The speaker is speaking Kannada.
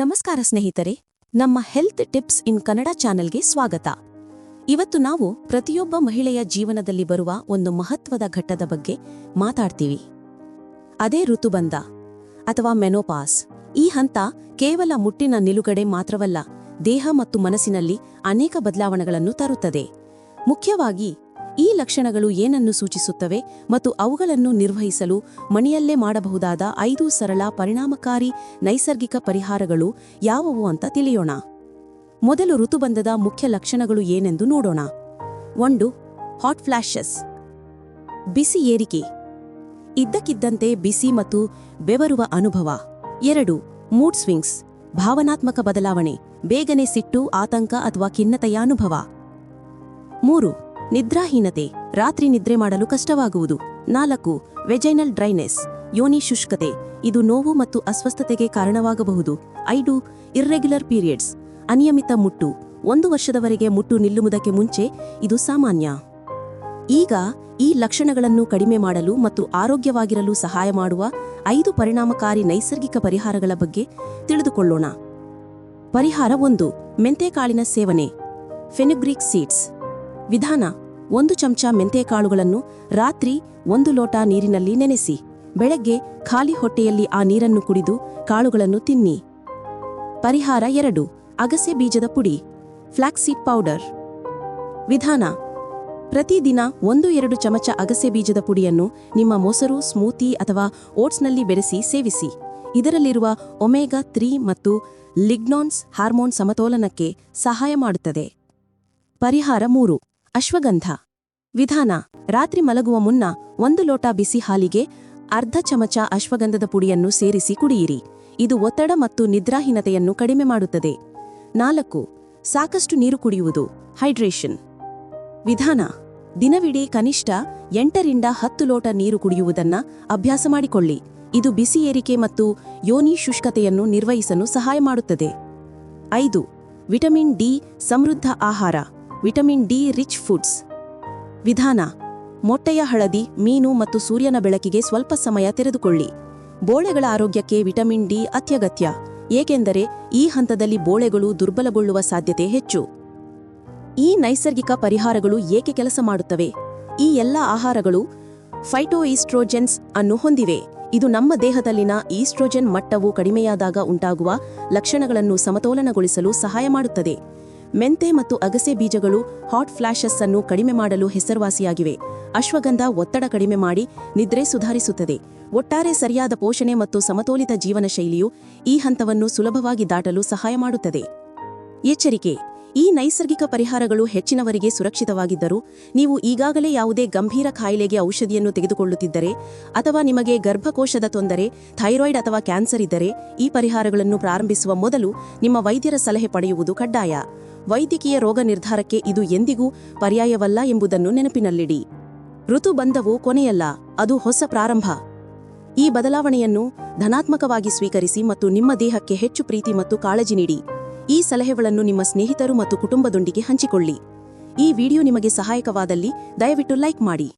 ನಮಸ್ಕಾರ ಸ್ನೇಹಿತರೆ, ನಮ್ಮ ಹೆಲ್ತ್ ಟಿಪ್ಸ್ ಇನ್ ಕನ್ನಡ ಚಾನೆಲ್ಗೆ ಸ್ವಾಗತ. ಇವತ್ತು ನಾವು ಪ್ರತಿಯೊಬ್ಬ ಮಹಿಳೆಯ ಜೀವನದಲ್ಲಿ ಬರುವ ಒಂದು ಮಹತ್ವದ ಘಟ್ಟದ ಬಗ್ಗೆ ಮಾತಾಡ್ತೀವಿ. ಅದೇ ಋತುಬಂಧ ಅಥವಾ ಮೆನೋಪಾಸ್. ಈ ಹಂತ ಕೇವಲ ಮುಟ್ಟಿನ ನಿಲುಗಡೆ ಮಾತ್ರವಲ್ಲ, ದೇಹ ಮತ್ತು ಮನಸ್ಸಿನಲ್ಲಿ ಅನೇಕ ಬದಲಾವಣೆಗಳನ್ನು ತರುತ್ತದೆ. ಮುಖ್ಯವಾಗಿ ಈ ಲಕ್ಷಣಗಳು ಏನನ್ನು ಸೂಚಿಸುತ್ತವೆ ಮತ್ತು ಅವುಗಳನ್ನು ನಿರ್ವಹಿಸಲು ಮನೆಯಲ್ಲೇ ಮಾಡಬಹುದಾದ ಐದು ಸರಳ ಪರಿಣಾಮಕಾರಿ ನೈಸರ್ಗಿಕ ಪರಿಹಾರಗಳು ಯಾವುವು ಅಂತ ತಿಳಿಯೋಣ. ಮೊದಲು ಋತುಬಂಧದ ಮುಖ್ಯ ಲಕ್ಷಣಗಳು ಏನೆಂದು ನೋಡೋಣ. ಒಂದು ಹಾಟ್ ಫ್ಲಾಶಸ್ ಬಿಸಿ ಏರಿಕೆ. ಇದ್ದಕ್ಕಿದ್ದಂತೆ ಬಿಸಿ ಮತ್ತು ಬೆವರುವ ಅನುಭವ. ಎರಡು ಮೂಡ್ ಸ್ವಿಂಗ್ಸ್ ಭಾವನಾತ್ಮಕ ಬದಲಾವಣೆ. ಬೇಗನೆ ಸಿಟ್ಟು, ಆತಂಕ ಅಥವಾ ಖಿನ್ನತೆಯ ಅನುಭವ. ಮೂರು ನಿದ್ರಾಹೀನತೆ, ರಾತ್ರಿ ನಿದ್ರೆ ಮಾಡಲು ಕಷ್ಟವಾಗುವುದು. ನಾಲ್ಕು, ವೆಜೈನಲ್ ಡ್ರೈನೆಸ್, ಯೋನಿ ಶುಷ್ಕತೆ, ಇದು ನೋವು ಮತ್ತು ಅಸ್ವಸ್ಥತೆಗೆ ಕಾರಣವಾಗಬಹುದು. ಐದು, ಇರ್ರೆಗ್ಯುಲರ್ ಪೀರಿಯಡ್ಸ್, ಅನಿಯಮಿತ ಮುಟ್ಟು, ಒಂದು ವರ್ಷದವರೆಗೆ ಮುಟ್ಟು ನಿಲ್ಲುವುದಕ್ಕೆ ಮುಂಚೆ ಇದು ಸಾಮಾನ್ಯ. ಈಗ, ಈ ಲಕ್ಷಣಗಳನ್ನು ಕಡಿಮೆ ಮಾಡಲು ಮತ್ತು ಆರೋಗ್ಯವಾಗಿರಲು ಸಹಾಯ ಮಾಡುವ ಐದು ಪರಿಣಾಮಕಾರಿ ನೈಸರ್ಗಿಕ ಪರಿಹಾರಗಳ ಬಗ್ಗೆ ತಿಳಿದುಕೊಳ್ಳೋಣ. ಪರಿಹಾರ ಒಂದು, ಮೆಂತೆಕಾಳಿನ ಸೇವನೆ. Fenugreek seeds. ವಿಧಾನ, ಒಂದು ಚಮಚ ಮೆಂತೆಕಾಳುಗಳನ್ನು ರಾತ್ರಿ ಒಂದು ಲೋಟ ನೀರಿನಲ್ಲಿ ನೆನೆಸಿ, ಬೆಳಗ್ಗೆ ಖಾಲಿ ಹೊಟ್ಟೆಯಲ್ಲಿ ಆ ನೀರನ್ನು ಕುಡಿದು ಕಾಳುಗಳನ್ನು ತಿನ್ನಿ. ಪರಿಹಾರ ಎರಡು, ಅಗಸೆ ಬೀಜದ ಪುಡಿ, ಫ್ಲಾಕ್ಸೀಡ್ ಪೌಡರ್. ವಿಧಾನ, ಪ್ರತಿದಿನ ಒಂದು ಎರಡು ಚಮಚ ಅಗಸೆ ಬೀಜದ ಪುಡಿಯನ್ನು ನಿಮ್ಮ ಮೊಸರು, ಸ್ಮೂತಿ ಅಥವಾ ಓಟ್ಸ್ನಲ್ಲಿ ಬೆರೆಸಿ ಸೇವಿಸಿ. ಇದರಲ್ಲಿರುವ ಒಮೆಗಾ ತ್ರೀ ಮತ್ತು ಲಿಗ್ನಾನ್ಸ್ ಹಾರ್ಮೋನ್ ಸಮತೋಲನಕ್ಕೆ ಸಹಾಯ ಮಾಡುತ್ತದೆ. ಪರಿಹಾರ ಮೂರು ಅಶ್ವಗಂಧ. ವಿಧಾನ, ರಾತ್ರಿ ಮಲಗುವ ಮುನ್ನ ಒಂದು ಲೋಟ ಬಿಸಿ ಹಾಲಿಗೆ ಅರ್ಧ ಚಮಚ ಅಶ್ವಗಂಧದ ಪುಡಿಯನ್ನು ಸೇರಿಸಿ ಕುಡಿಯಿರಿ. ಇದು ಒತ್ತಡ ಮತ್ತು ನಿದ್ರಾಹೀನತೆಯನ್ನು ಕಡಿಮೆ ಮಾಡುತ್ತದೆ. ನಾಲ್ಕು, ಸಾಕಷ್ಟು ನೀರು ಕುಡಿಯುವುದು, ಹೈಡ್ರೇಷನ್. ವಿಧಾನ, ದಿನವಿಡೀ ಕನಿಷ್ಠ ಎಂಟರಿಂದ ಹತ್ತು ಲೋಟ ನೀರು ಕುಡಿಯುವುದನ್ನ ಅಭ್ಯಾಸ ಮಾಡಿಕೊಳ್ಳಿ. ಇದು ಬಿಸಿ ಏರಿಕೆ ಮತ್ತು ಯೋನಿ ಶುಷ್ಕತೆಯನ್ನು ನಿರ್ವಹಿಸಲು ಸಹಾಯ ಮಾಡುತ್ತದೆ. ಐದು, ವಿಟಮಿನ್ ಡಿ ಸಮೃದ್ಧ ಆಹಾರ. Vitamin D rich foods. ವಿಧಾನ, ಮೊಟ್ಟೆಯ ಹಳದಿ, ಮೀನು ಮತ್ತು ಸೂರ್ಯನ ಬೆಳಕಿಗೆ ಸ್ವಲ್ಪ ಸಮಯ ತೆರೆದುಕೊಳ್ಳಿ. ಬೋಳೆಗಳ ಆರೋಗ್ಯಕ್ಕೆ ವಿಟಮಿನ್ ಡಿ ಅತ್ಯಗತ್ಯ. ಏಕೆಂದರೆ ಈ ಹಂತದಲ್ಲಿ ಬೋಳೆಗಳು ದುರ್ಬಲಗೊಳ್ಳುವ ಸಾಧ್ಯತೆ ಹೆಚ್ಚು. ಈ ನೈಸರ್ಗಿಕ ಪರಿಹಾರಗಳು ಏಕೆ ಕೆಲಸ ಮಾಡುತ್ತವೆ? ಈ ಎಲ್ಲ ಆಹಾರಗಳು ಫೈಟೋಈಸ್ಟ್ರೋಜೆನ್ಸ್ ಅನ್ನು ಹೊಂದಿವೆ. ಇದು ನಮ್ಮ ದೇಹದಲ್ಲಿನ ಈಸ್ಟ್ರೋಜೆನ್ ಮಟ್ಟವು ಕಡಿಮೆಯಾದಾಗ ಉಂಟಾಗುವ ಲಕ್ಷಣಗಳನ್ನು ಸಮತೋಲನಗೊಳಿಸಲು ಸಹಾಯ ಮಾಡುತ್ತದೆ. ಮೆಂತೆ ಮತ್ತು ಅಗಸೆ ಬೀಜಗಳು ಹಾಟ್ ಫ್ಲಾಶಸ್ ಅನ್ನು ಕಡಿಮೆ ಮಾಡಲು ಹೆಸರುವಾಸಿಯಾಗಿವೆ. ಅಶ್ವಗಂಧ ಒತ್ತಡ ಕಡಿಮೆ ಮಾಡಿ ನಿದ್ರೆ ಸುಧಾರಿಸುತ್ತದೆ. ಒಟ್ಟಾರೆ ಸರಿಯಾದ ಪೋಷಣೆ ಮತ್ತು ಸಮತೋಲಿತ ಜೀವನ ಶೈಲಿಯು ಈ ಹಂತವನ್ನು ಸುಲಭವಾಗಿ ದಾಟಲು ಸಹಾಯ ಮಾಡುತ್ತದೆ. ಎಚ್ಚರಿಕೆ. ಈ ನೈಸರ್ಗಿಕ ಪರಿಹಾರಗಳು ಹೆಚ್ಚಿನವರಿಗೆ ಸುರಕ್ಷಿತವಾಗಿದ್ದರೂ ನೀವು ಈಗಾಗಲೇ ಯಾವುದೇ ಗಂಭೀರ ಕಾಯಿಲೆಗೆ ಔಷಧಿಯನ್ನು ತೆಗೆದುಕೊಳ್ಳುತ್ತಿದ್ದರೆ ಅಥವಾ ನಿಮಗೆ ಗರ್ಭಕೋಶದ ತೊಂದರೆ, ಥೈರಾಯ್ಡ್ ಅಥವಾ ಕ್ಯಾನ್ಸರ್ ಇದ್ದರೆ ಈ ಪರಿಹಾರಗಳನ್ನು ಪ್ರಾರಂಭಿಸುವ ಮೊದಲು ನಿಮ್ಮ ವೈದ್ಯರ ಸಲಹೆ ಪಡೆಯುವುದು ಕಡ್ಡಾಯ. ವೈದ್ಯಕೀಯ ರೋಗ ನಿರ್ಧಾರಕ್ಕೆ ಇದು ಎಂದಿಗೂ ಪರ್ಯಾಯವಲ್ಲ ಎಂಬುದನ್ನು ನೆನಪಿನಲ್ಲಿಡಿ. ಋತುಬಂಧವು ಕೊನೆಯಲ್ಲ, ಅದು ಹೊಸ ಪ್ರಾರಂಭ. ಈ ಬದಲಾವಣೆಯನ್ನು ಧನಾತ್ಮಕವಾಗಿ ಸ್ವೀಕರಿಸಿ ಮತ್ತು ನಿಮ್ಮ ದೇಹಕ್ಕೆ ಹೆಚ್ಚು ಪ್ರೀತಿ ಮತ್ತು ಕಾಳಜಿ ನೀಡಿ. ಈ ಸಲಹೆಗಳನ್ನು ನಿಮ್ಮ ಸ್ನೇಹಿತರು ಮತ್ತು ಕುಟುಂಬದೊಂದಿಗೆ ಹಂಚಿಕೊಳ್ಳಿ. ಈ ವಿಡಿಯೋ ನಿಮಗೆ ಸಹಾಯಕವಾದಲ್ಲಿ ದಯವಿಟ್ಟು ಲೈಕ್ ಮಾಡಿ.